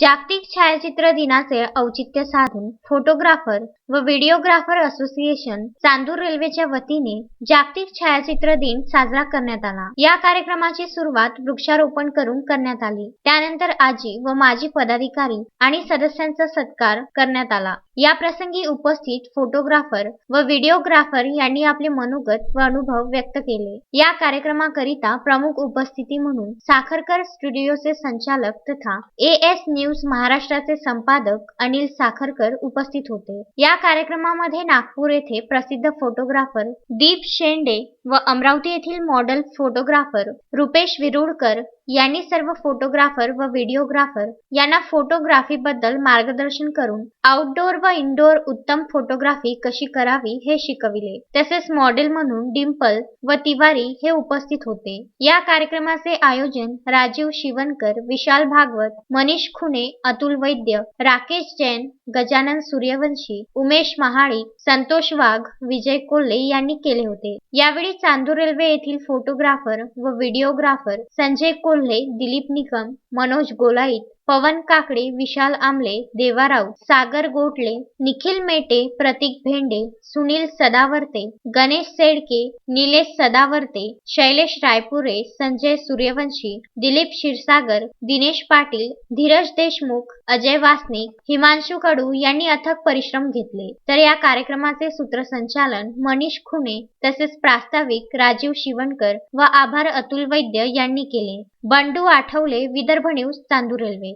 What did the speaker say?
जागतिक छायाचित्र दिनाचे औचित्य साधून फोटोग्राफर व व्हिडिओग्राफर असोसिएशन चांदूर रेल्वेच्या वतीने जागतिक छायाचित्र दिन साजरा करण्यात आला. या कार्यक्रमाची सुरुवात वृक्षारोपण करून करण्यात आली. त्यानंतर आजी व माजी पदाधिकारी आणि सदस्यांचा सत्कार करण्यात आला. या प्रसंगी उपस्थित फोटोग्राफर व व्हिडिओग्राफर यांनी आपले मनोगत व अनुभव व्यक्त केले. या कार्यक्रमाकरिता प्रमुख उपस्थिती म्हणून साखरकर स्टुडिओचे संचालक तथा ए एस न्यूज महाराष्ट्राचे संपादक अनिल साखरकर उपस्थित होते. या कार्यक्रमामध्ये नागपूर येथे प्रसिद्ध फोटोग्राफर दीप शेंडे व अमरावती येथील मॉडेल फोटोग्राफर रुपेश विरुडकर यांनी सर्व फोटोग्राफर व व्हिडिओग्राफर यांना फोटोग्राफी बद्दल मार्गदर्शन करून आउटडोअर व इनडोअर उत्तम फोटोग्राफी कशी करावी हे शिकविले. तसेच मॉडेल म्हणून डिम्पल व तिवारी हे उपस्थित होते. या कार्यक्रमाचे आयोजन राजीव शिवनकर विशाल भागवत मनीष खुने अतुल वैद्य राकेश जैन गजानन सूर्यवंशी उमेश महाळी संतोष वाघ विजय कोल्हे यांनी केले होते. यावेळी चांदूर रेल्वे येथील फोटोग्राफर व व्हिडिओग्राफर संजय कोल्हे दिलीप निकम मनोज गोलाईत पवन काकडे विशाल आमले देवा राऊत सागर गोटले निखिल मेटे प्रतीक भेंडे सुनील सदावर्ते गणेश सेडके निलेश सदावर्ते शैलेश रायपुरे संजय सूर्यवंशी दिलीप क्षीरसागर दिनेश पाटील धीरज देशमुख अजय वासनिक हिमांशू कडू यांनी अथक परिश्रम घेतले. तर या कार्यक्रमाचे सूत्रसंचालन मनीष खुने तसेच प्रास्ताविक राजीव शिवणकर व आभार अतुल वैद्य यांनी केले. Bandu Athawale Vidarbha news Chandur railway